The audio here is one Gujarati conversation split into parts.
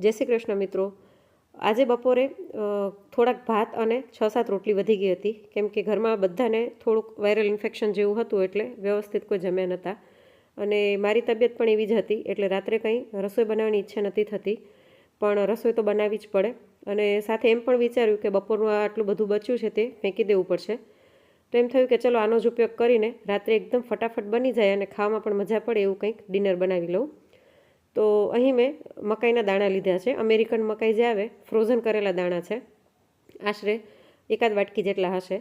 જય શ્રી કૃષ્ણ મિત્રો. આજે બપોરે થોડાક ભાત અને છ સાત રોટલી વધી ગઈ હતી. કેમ કે ઘરમાં બધાને થોડુંક વાયરલ ઇન્ફેક્શન જેવું હતું એટલે વ્યવસ્થિત કોઈ જમ્યા નહોતા અને મારી તબિયત પણ એવી જ હતી, એટલે રાત્રે કંઈ રસોઈ બનાવવાની ઈચ્છા નથી થતી. પણ રસોઈ તો બનાવવી જ પડે. અને સાથે એમ પણ વિચાર્યું કે બપોરનું આટલું બધું બચ્યું છે તે ફેંકી દેવું પડશે. તો એમ થયું કે ચલો આનો જ ઉપયોગ કરીને રાત્રે એકદમ ફટાફટ બની જાય અને ખાવામાં પણ મજા પડે એવું કંઈક ડિનર બનાવી લઉં. તો અહીં મેં મકાઈના દાણા લીધા છે. અમેરિકન મકાઈ જે આવે, ફ્રોઝન કરેલા દાણા છે. આશરે એકાદ વાટકી જેટલા હશે.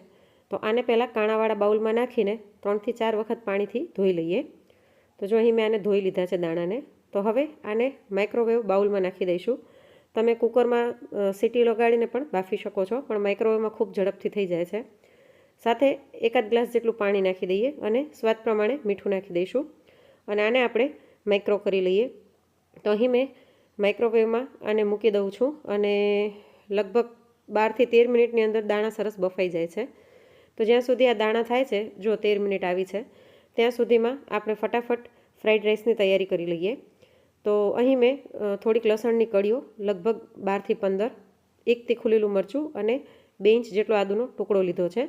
તો આને પહેલાં કાણાવાળા બાઉલમાં નાખીને ત્રણથી ચાર વખત પાણીથી ધોઈ લઈએ. તો જો અહીં મેં આને ધોઈ લીધા છે દાણાને, તો હવે આને માઇક્રોવેવ બાઉલમાં નાખી દઈશું. તમે કુકરમાં સીટી લગાડીને પણ બાફી શકો છો, પણ માઇક્રોવેવમાં ખૂબ ઝડપથી થઈ જાય છે. સાથે એકાદ ગ્લાસ જેટલું પાણી નાખી દઈએ અને સ્વાદ પ્રમાણે મીઠું નાખી દઈશું. અને આને આપણે માઇક્રો કરી લઈએ. તો અહીં મેં માઇક્રોવેવમાં આને મૂકી દઉં છું અને લગભગ બારથી તેર મિનિટની અંદર દાણા સરસ બફાઈ જાય છે. તો જ્યાં સુધી આ દાણા થાય છે, જો તેર મિનિટ આવી છે, ત્યાં સુધીમાં આપણે ફટાફટ ફ્રાઈડ રાઈસની તૈયારી કરી લઈએ. તો અહીં મેં થોડીક લસણની કળીઓ, લગભગ બારથી પંદર, એકથી ખુલેલું મરચું અને બે ઇંચ જેટલો આદુનો ટુકડો લીધો છે.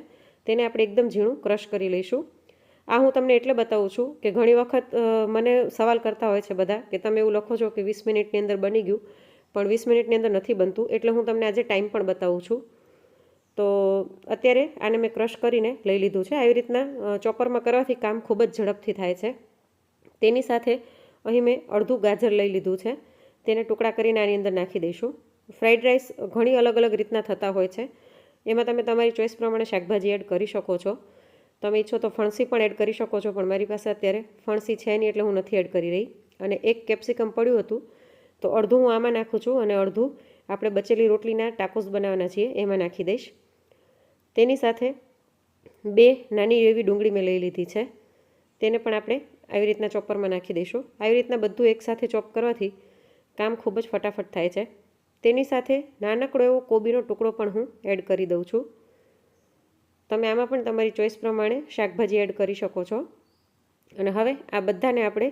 તેને આપણે એકદમ ઝીણું ક્રશ કરી લઈશું. આ હું તમને એટલે બતાવું છું કે ઘણી વખત મને સવાલ કરતા હોય છે બધા કે તમે એવું લખો છો કે વીસ મિનિટની અંદર બની ગયું, પણ વીસ મિનિટની અંદર નથી બનતું, એટલે હું તમને આજે ટાઈમ પણ બતાવું છું. તો અત્યારે આને મેં ક્રશ કરીને લઈ લીધું છે. આવી રીતના ચોપરમાં કરવાથી કામ ખૂબ જ ઝડપથી થાય છે. તેની સાથે અહીં મેં અડધું ગાજર લઈ લીધું છે. તેને ટુકડા કરીને આની અંદર નાખી દઈશું. ફ્રાઈડ રાઈસ ઘણી અલગ અલગ રીતના થતા હોય છે. એમાં તમે તમારી ચોઈસ પ્રમાણે શાકભાજી એડ કરી શકો છો. તમે ઈચ્છો તો ફણસી પણ એડ કરી શકો છો, પણ મારી પાસે અત્યારે ફણસી છે નહીં એટલે હું નથી એડ કરી રહી. અને એક કેપ્સિકમ પડ્યું હતું, તો અડધું હું આમાં નાખું છું અને અડધું આપણે બચેલી રોટલીના ટાકોસ બનાવવાના છીએ, એમાં નાખી દઈશ. તેની સાથે બે નાની એવી ડુંગળી મેં લઈ લીધી છે, તેને પણ આપણે આવી રીતના ચોપરમાં નાખી દઈશું. આવી રીતના બધું એકસાથે ચોપ કરવાથી કામ ખૂબ જ ફટાફટ થાય છે. તેની સાથે નાનકડો એવો કોબીનો ટુકડો પણ હું એડ કરી દઉં છું. તમે આમાં પણ તમારી ચોઈસ પ્રમાણે શાકભાજી એડ કરી શકો છો. અને હવે આ બધાને આપણે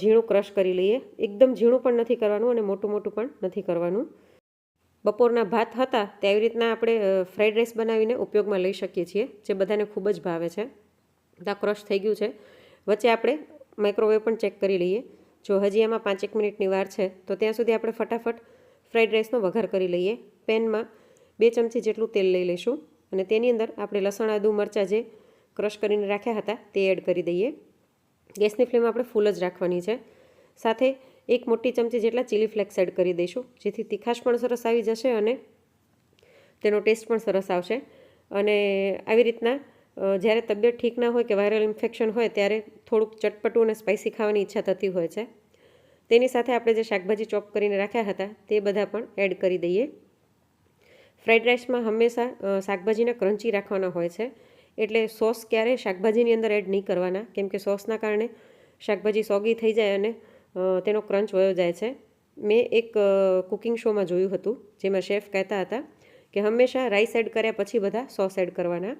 ઝીણું ક્રશ કરી લઈએ. એકદમ ઝીણું પણ નથી કરવાનું અને મોટું મોટું પણ નથી કરવાનું. બપોરના ભાત હતા તે આવી રીતના આપણે ફ્રાઈડ રાઈસ બનાવીને ઉપયોગમાં લઈ શકીએ છીએ, જે બધાને ખૂબ જ ભાવે છે. આ ક્રશ થઈ ગયું છે. વચ્ચે આપણે માઇક્રોવેવ પણ ચેક કરી લઈએ. જો હજી એમાં પાંચેક મિનિટની વાર છે, તો ત્યાં સુધી આપણે ફટાફટ ફ્રાઈડ રાઈસનો વઘાર કરી લઈએ. પેનમાં બે ચમચી જેટલું તેલ લઈ લઈશું. અને તેની અંદર આપણે લસણ, આદુ, મરચાં જે ક્રશ કરીને રાખ્યા હતા તે એડ કરી દઈએ. ગેસની ફ્લેમ આપણે ફૂલ જ રાખવાની છે. સાથે એક મોટી ચમચી જેટલા ચીલી ફ્લેક્સ એડ કરી દઈશું, જેથી તીખાશ પણ સરસ આવી જશે અને તેનો ટેસ્ટ પણ સરસ આવશે. અને આવી રીતના જ્યારે તબિયત ઠીક ના હોય કે વાયરલ ઇન્ફેક્શન હોય ત્યારે થોડુંક ચટપટું અને સ્પાઇસી ખાવાની ઈચ્છા થતી હોય છે. તેની સાથે આપણે જે શાકભાજી ચોપ કરીને રાખ્યા હતા તે બધા પણ એડ કરી દઈએ. ફ્રાઈડ રાઈસમાં હંમેશા શાકભાજીના ક્રન્ચી રાખવાના હોય છે. એટલે સોસ ક્યારેય શાકભાજીની અંદર એડ નહીં કરવાના, કેમ કે સોસના કારણે શાકભાજી સોગી થઈ જાય અને તેનો ક્રંચ વયો જાય છે. મેં એક કુકિંગ શોમાં જોયું હતું, જેમાં શેફ કહેતા હતા કે હંમેશા રાઈસ એડ કર્યા પછી બધા સોસ એડ કરવાના.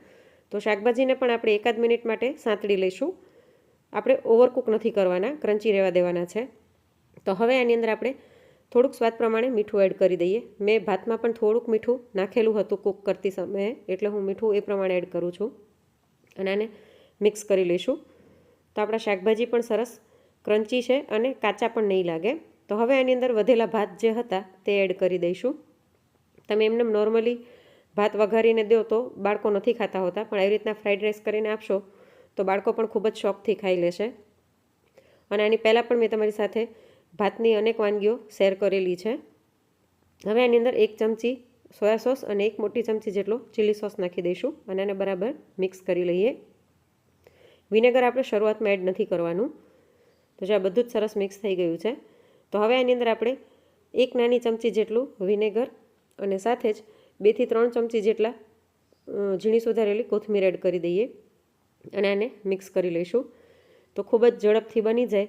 તો શાકભાજીને પણ આપણે એકાદ મિનિટ માટે સાંતળી લઈશું. આપણે ઓવરકુક નથી કરવાના ક્રન્ચી રહેવા દેવાના છે. તો હવે આની અંદર આપણે થોડુંક સ્વાદ પ્રમાણે મીઠું એડ કરી દઈએ. મેં ભાતમાં પણ થોડુંક મીઠું નાખેલું હતું કૂક કરતી સમયે, એટલે હું મીઠું એ પ્રમાણે એડ કરું છું. અને આને મિક્સ કરી લઈશું. તો આપણા શાકભાજી પણ સરસ ક્રન્ચી છે અને કાચા પણ નહીં લાગે. તો હવે આની અંદર વધેલા ભાત જે હતા તે એડ કરી દઈશું. તમે એમને નોર્મલી ભાત વઘારીને દો તો બાળકો નથી ખાતા હોતા, પણ આવી રીતના ફ્રાઈડ રાઈસ કરીને આપશો તો બાળકો પણ ખૂબ જ શોખથી ખાઈ લેશે. અને આની પહેલાં પણ મેં તમારી સાથે ભાતની અનેક વાનગીઓ શેર કરેલી છે. હવે આની અંદર એક ચમચી સોયા સોસ અને એક મોટી ચમચી જેટલો ચીલી સોસ નાખી દઈશું અને આને બરાબર મિક્સ કરી લઈએ. વિનેગર આપણે શરૂઆતમાં એડ નથી કરવાનું. તો જે આ બધું જ સરસ મિક્સ થઈ ગયું છે. તો હવે આની અંદર આપણે એક નાની ચમચી જેટલું વિનેગર અને સાથે જ બેથી ત્રણ ચમચી જેટલા ઝીણી સુધારેલી કોથમીર એડ કરી દઈએ અને આને મિક્સ કરી લઈશું. તો ખૂબ જ ઝડપથી બની જાય.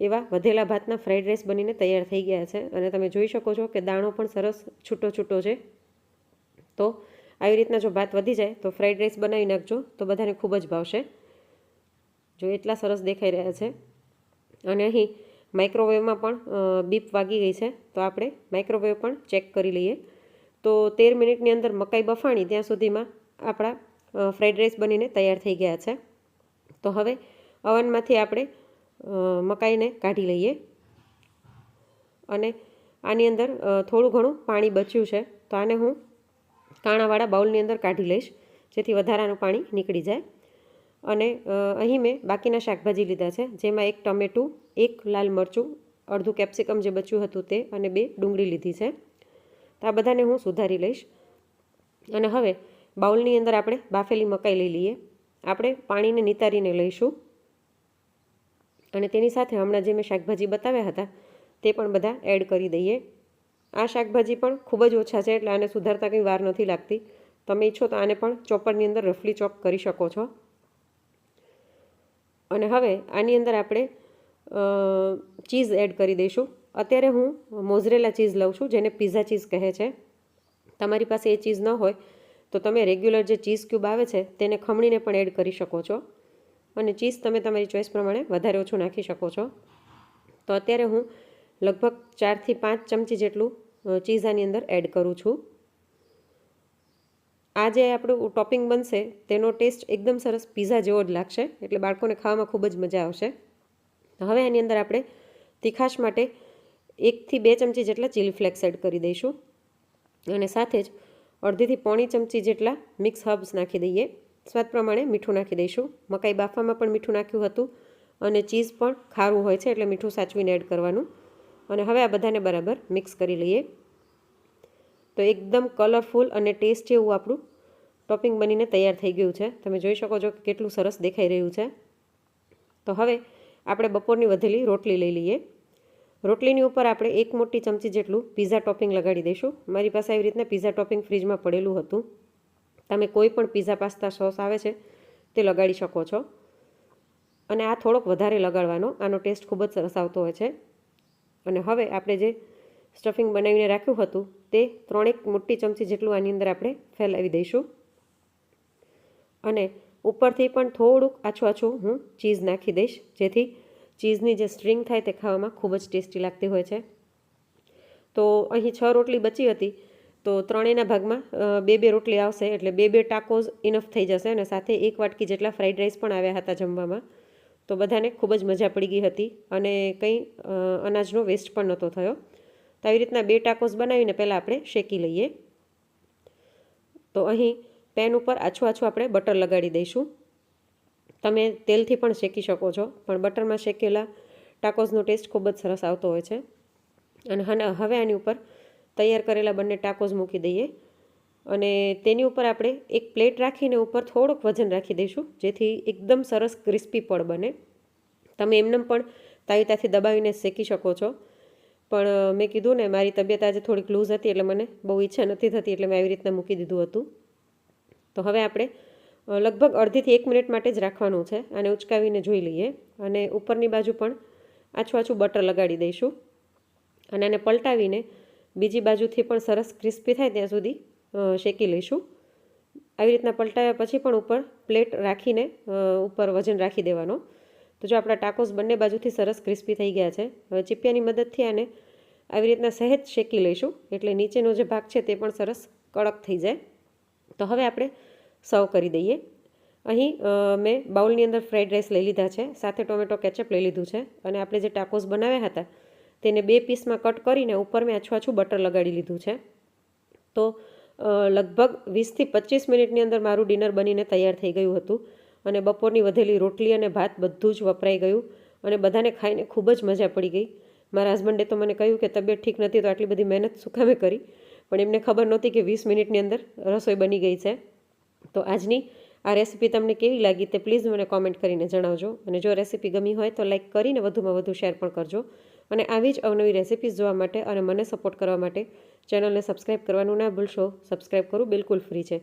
એવા વધેલા ભાતના ફ્રાઈડ રાઈસ બનીને તૈયાર થઈ ગયા છે. અને તમે જોઈ શકો છો કે દાણો પણ સરસ છૂટો છૂટો છે. તો આવી રીતના જો ભાત વધી જાય તો ફ્રાઈડ રાઈસ બનાવી નાખજો. તો બધાને ખૂબ જ ભાવશે. જો એટલા સરસ દેખાઈ રહ્યા છે. અને અહીં માઇક્રોવેવમાં પણ બીપ વાગી ગઈ છે. તો આપણે માઇક્રોવેવ પણ ચેક કરી લઈએ. તો તેર મિનિટની અંદર મકાઈ બફાણી ત્યાં સુધીમાં આપણા ફ્રાઈડ રાઈસ બનીને તૈયાર થઈ ગયા છે. તો હવે અવનમાંથી આપણે મકાઈને કાઢી લઈએ. અને આની અંદર થોડું ઘણું પાણી બચ્યું છે, તો આને હું કાણાવાળા બાઉલની અંદર કાઢી લઈશ, જેથી વધારાનું પાણી નીકળી જાય. અને અહીં મેં બાકીના શાકભાજી લીધા છે, જેમાં એક ટમેટું, એક લાલ મરચું, અડધું કેપ્સિકમ જે બચ્યું હતું તે, અને બે ડુંગળી લીધી છે. તો આ બધાને હું સુધારી લઈશ. અને હવે બાઉલની અંદર આપણે બાફેલી મકાઈ લઈ લઈએ. આપણે પાણીને નિતારીને લઈશું. અને તેની સાથે હમણાં જે મેં શાકભાજી બતાવ્યા હતા, તે પણ બધા એડ કરી દઈએ. આ શાકભાજી પણ ખૂબ જ ઓછા છે એટલે આને સુધારતા કંઈ વાર નથી લાગતી. તમે ઈચ્છો તો આને પણ ચોપરની અંદર રફલી ચોપ કરી શકો છો. અને હવે આની અંદર આપણે ચીઝ એડ કરી દઈશું. અત્યારે હું મોઝરેલા ચીઝ લઉં છું, જેને પીઝા ચીઝ કહે છે. તમારી પાસે એ ચીઝ ન હોય તો તમે રેગ્યુલર જે ચીઝ ક્યુબ આવે છે, તેને ખમણીને પણ એડ કરી શકો છો. અને ચીઝ તમે તમારી ચોઈસ પ્રમાણે વધારે ઓછું નાખી શકો છો. તો અત્યારે હું લગભગ ચારથી પાંચ ચમચી જેટલું ચીઝ આની અંદર એડ કરું છું. આ જે આપણું ટોપિંગ બનશે, તેનો ટેસ્ટ એકદમ સરસ પીઝા જેવો જ લાગશે, એટલે બાળકોને ખાવામાં ખૂબ જ મજા આવશે. હવે આની અંદર આપણે તીખાશ માટે એકથી બે ચમચી જેટલા ચીલી ફ્લેક્સ એડ કરી દઈશું. અને સાથે જ અડધીથી પોણી ચમચી જેટલા મિક્સ હર્બ્સ નાખી દઈએ. સ્વાદ પ્રમાણે મીઠું નાખી દઈશું. મકાઈ બાફામાં પણ મીઠું નાખ્યું હતું અને ચીઝ પણ ખારું હોય છે એટલે મીઠું સાચવીને એડ કરવાનું. અને હવે આ બધાને બરાબર મિક્સ કરી લઈએ. તો એકદમ કલરફુલ અને ટેસ્ટી એવું આપણું ટોપિંગ બનીને તૈયાર થઈ ગયું છે. તમે જોઈ શકો છો કે કેટલું સરસ દેખાઈ રહ્યું છે. તો હવે આપણે બપોરની વધેલી રોટલી લઈ લઈએ. રોટલીની ઉપર આપણે એક મોટી ચમચી જેટલું પીઝા ટોપિંગ લગાડી દઈશું. મારી પાસે આવી રીતના પીઝા ટોપિંગ ફ્રીજમાં પડેલું હતું. તમે કોઈ પણ પીઝા પાસ્તા સોસ આવે છે, તે લગાડી શકો છો. અને આ થોડોક વધારે લગાડવાનો, આનો ટેસ્ટ ખૂબ જ સરસ આવતો હોય છે. અને હવે આપણે જે સ્ટફિંગ બનાવીને રાખ્યું હતું, તે ત્રણેક મોટી ચમચી જેટલું આની અંદર આપણે ફેલાવી દઈશું. અને ઉપરથી પણ થોડુંક આછું આછું હું ચીઝ નાખી દઈશ, જેથી ચીઝની જે સ્ટ્રિંગ થાય તે ખાવામાં ખૂબ જ ટેસ્ટી લાગતી હોય છે. તો અહીં છ રોટલી બચી હતી. તો ત્રણેયના ભાગમાં બે બે રોટલી આવશે એટલે બે બે ટાકોઝ ઇનફ થઈ જશે અને સાથે એક વાટકી જેટલા ફ્રાઈડ રાઈસ પણ આવ્યા હતા જમવામાં. તો બધાને ખૂબ જ મજા પડી ગઈ હતી અને કંઈ અનાજનો વેસ્ટ પણ નહોતો થયો. તો આવી રીતના બે ટાકોસ બનાવીને પહેલાં આપણે શેકી લઈએ. તો અહીં પેન ઉપર આછું આછું આપણે બટર લગાડી દઈશું. તમે તેલથી પણ શેકી શકો છો, પણ બટરમાં શેકેલા ટાકોસનો ટેસ્ટ ખૂબ જ સરસ આવતો હોય છે. અને હવે આની ઉપર તૈયાર કરેલા બંને ટાકોઝ મૂકી દઈએ. અને તેની ઉપર આપણે એક પ્લેટ રાખીને ઉપર થોડોક વજન રાખી દઈશું, જેથી એકદમ સરસ ક્રિસ્પી પડ બને. તમે એમનેમ પણ તાવીતાથી દબાવીને શેકી શકો છો. પણ મેં કીધું ને, મારી તબિયત આજે થોડીક લૂઝ હતી એટલે મને બહુ ઈચ્છા નથી થતી એટલે મેં આવી રીતના મૂકી દીધું હતું. તો હવે આપણે લગભગ અડધીથી એક મિનિટ માટે જ રાખવાનું છે આને ઉચકાવીને જોઈ લઈએ. અને ઉપરની બાજુ પણ આછું આછું બટર લગાડી દઈશું. અને આને પલટાવીને બીજી બાજુથી પણ સરસ ક્રિસ્પી થાય ત્યાં સુધી શેકી લઈશું. આવી રીતના પલટાવ્યા પછી પણ ઉપર પ્લેટ રાખીને ઉપર વજન રાખી દેવાનો. તો જો આપણા ટાકોસ બંને બાજુથી સરસ ક્રિસ્પી થઈ ગયા છે, હવે ચીપિયાની મદદથી આને આવી રીતના સહેજ શેકી લઈશું. એટલે નીચેનો જે ભાગ છે તે પણ સરસ કડક થઈ જાય. તો હવે આપણે સર્વ કરી દઈએ. અહીં મેં બાઉલની અંદર ફ્રાઈડ રાઈસ લઈ લીધા છે, સાથે ટોમેટો કેચઅપ લઈ લીધું છે. અને આપણે જે ટાકોસ બનાવ્યા હતા તેને બે પીસમાં કટ કરીને ઉપર મેં આછું બટર લગાડી લીધું છે. તો લગભગ વીસથી પચીસ મિનિટની અંદર મારું ડિનર બનીને તૈયાર થઈ ગયું હતું અને બપોરની વધેલી રોટલી અને ભાત બધું જ વપરાઈ ગયું અને બધાને ખાઈને ખૂબ જ મજા પડી ગઈ. મારા હસબન્ડે તો મને કહ્યું કે તબિયત ઠીક નથી તો આટલી બધી મહેનત કામે કરી? પણ એમને ખબર નહોતી કે વીસ મિનિટની અંદર રસોઈ બની ગઈ છે. તો આજની આ રેસીપી તમને કેવી લાગી તે પ્લીઝ મને કોમેન્ટ કરીને જણાવજો અને જો રેસીપી ગમી હોય તો લાઇક કરીને વધુમાં વધુ શેર પણ કરજો. અને આવી જ અવનવી રેસિપીઝ જોવા માટે અને મને સપોર્ટ કરવા માટે ચેનલને સબસ્ક્રાઈબ કરવાનું ના ભૂલશો. સબસ્ક્રાઈબ કરવું બિલકુલ ફ્રી છે.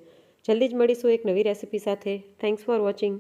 જલ્દી જ મળીશું એક નવી રેસિપી સાથે. Thanks for watching